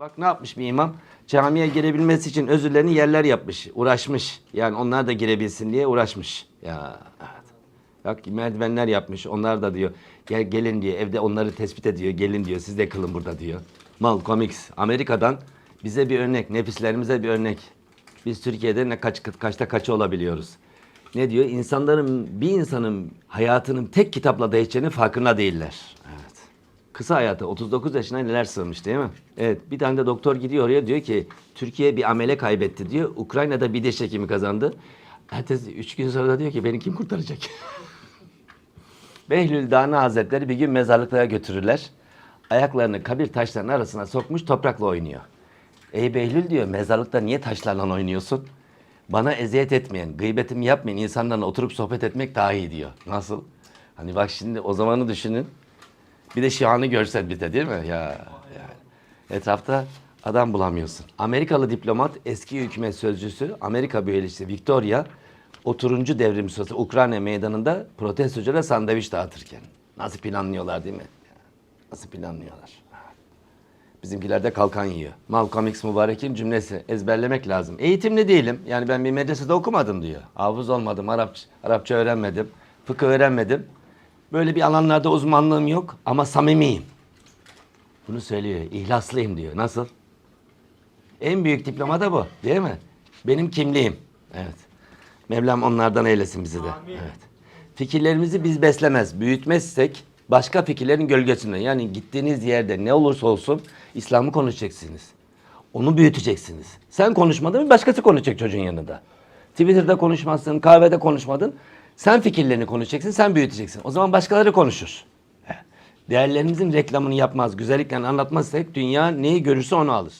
Bak ne yapmış bir imam? Camiye girebilmesi için özürlerini yerler yapmış, uğraşmış. Yani onlar da girebilsin diye uğraşmış. Ya evet. Bak merdivenler yapmış. Onlar da diyor gel gelin diyor. Evde onları tespit ediyor. Gelin diyor. Siz de kılın burada diyor. Mal Comics Amerika'dan bize bir örnek, nefislerimize bir örnek. Biz Türkiye'de ne kaç kaçta kaçı olabiliyoruz. Ne diyor? İnsanların bir insanın hayatının tek kitapla değişeceğinin farkında değiller. Kısa hayatı 39 yaşına neler sığmış değil mi? Evet bir tane de doktor gidiyor oraya diyor ki Türkiye bir amele kaybetti diyor. Ukrayna'da bir diş hekimi kazandı. Ertesi 3 gün sonra da diyor ki beni kim kurtaracak? Behlül Dana Hazretleri bir gün mezarlıklara götürürler. Ayaklarını kabir taşlarının arasına sokmuş toprakla oynuyor. Ey Behlül diyor mezarlıkta niye taşlarla oynuyorsun? Bana eziyet etmeyen, gıybetimi yapmayan insanlarla oturup sohbet etmek daha iyi diyor. Nasıl? Hani bak şimdi o zamanı düşünün. Bir de şu anı görsen bir de değil mi? Ya, ya. Etrafta adam bulamıyorsun. Amerikalı diplomat, eski hükümet sözcüsü, Amerika Büyükelçisi Victoria, oturuncu devrim sırası Ukrayna meydanında protestoculara sandviç dağıtırken. Nasıl planlıyorlar değil mi? Nasıl planlıyorlar? Bizimkiler de kalkan yiyor. Malcolm X Mübarek'in cümlesi ezberlemek lazım. Eğitimli değilim. Yani ben bir medresede okumadım diyor. Hafız olmadım, Arapça, Arapça öğrenmedim, fıkıh öğrenmedim. Böyle bir alanlarda uzmanlığım yok ama samimiyim. Bunu söylüyor. İhlaslıyım diyor. Nasıl? En büyük diploma da bu. Değil mi? Benim kimliğim. Evet. Mevlam onlardan eylesin bizi de. Evet. Fikirlerimizi biz beslemez, büyütmezsek başka fikirlerin gölgesinde. Yani gittiğiniz yerde ne olursa olsun İslam'ı konuşacaksınız. Onu büyüteceksiniz. Sen konuşmadın mı başkası konuşacak çocuğun yanında. Twitter'da konuşmazsın, kahvede konuşmadın. Sen fikirlerini konuşacaksın, sen büyüteceksin. O zaman başkaları konuşur. Değerlerimizin reklamını yapmaz, güzellikle anlatmazsak dünya neyi görürse onu alır.